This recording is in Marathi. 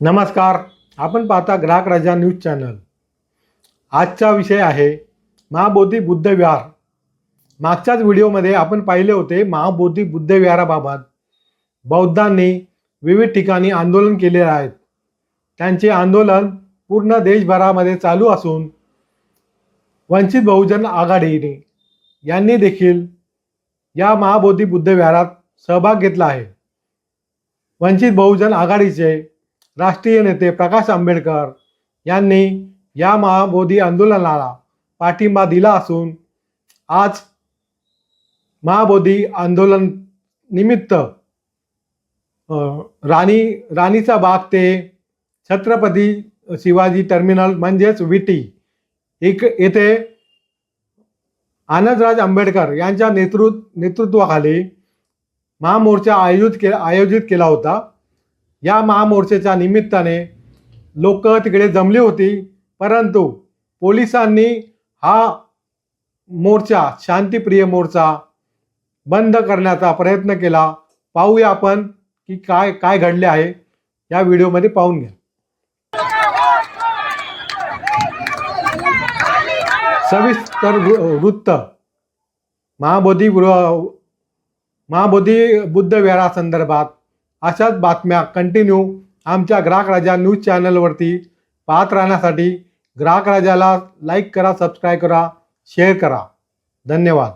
नमस्कार. आपण पाहता ग्राहक राजा न्यूज चॅनल. आजचा विषय आहे महाबोधी बुद्ध विहार. मागच्याच व्हिडिओमध्ये आपण पाहिले होते महाबोधी बुद्ध विहाराबाबत. बौद्धांनी विविध ठिकाणी आंदोलन केले आहेत त्यांचे आंदोलन पूर्ण देशभरामध्ये चालू असून वंचित बहुजन आघाडीने यांनी देखील या महाबोधी बुद्ध विहारात सहभाग घेतला आहे. वंचित बहुजन आघाडीचे राष्ट्रीय नेते प्रकाश आंबेडकर यांनी या महाबोधी आंदोलनाला पाठिंबा दिला असून आज महाबोधी आंदोलन निमित्त राणी राणीचा बाग ते छत्रपती शिवाजी टर्मिनल म्हणजेच विटी एक येथे आनंदराज आंबेडकर यांच्या नेतृत्व नेतृत्वाखाली महामोर्चा आयोजित के आयोजित केला होता. या महामोर्चाच्या निमित्ताने लोक तिकडे जमली होती परंतु पोलिसांनी हा मोर्चा शांतिप्रिय मोर्चा बंद करण्याचा प्रयत्न केला. पाहूया आपण की काय काय घडले आहे. या व्हिडिओमध्ये पाहून घ्या. सविस्तर वृ- वृत्त. महाबोधी वृ- महाबोधी बुद्ध विहारासंदर्भात अशाच बातम्या कंटिन्यू आमच्या ग्राहक राजा न्यूज चॅनलवरती पाहत राहण्यासाठी ग्राहक राजाला लाईक करा सबस्क्राईब करा शेअर करा. धन्यवाद.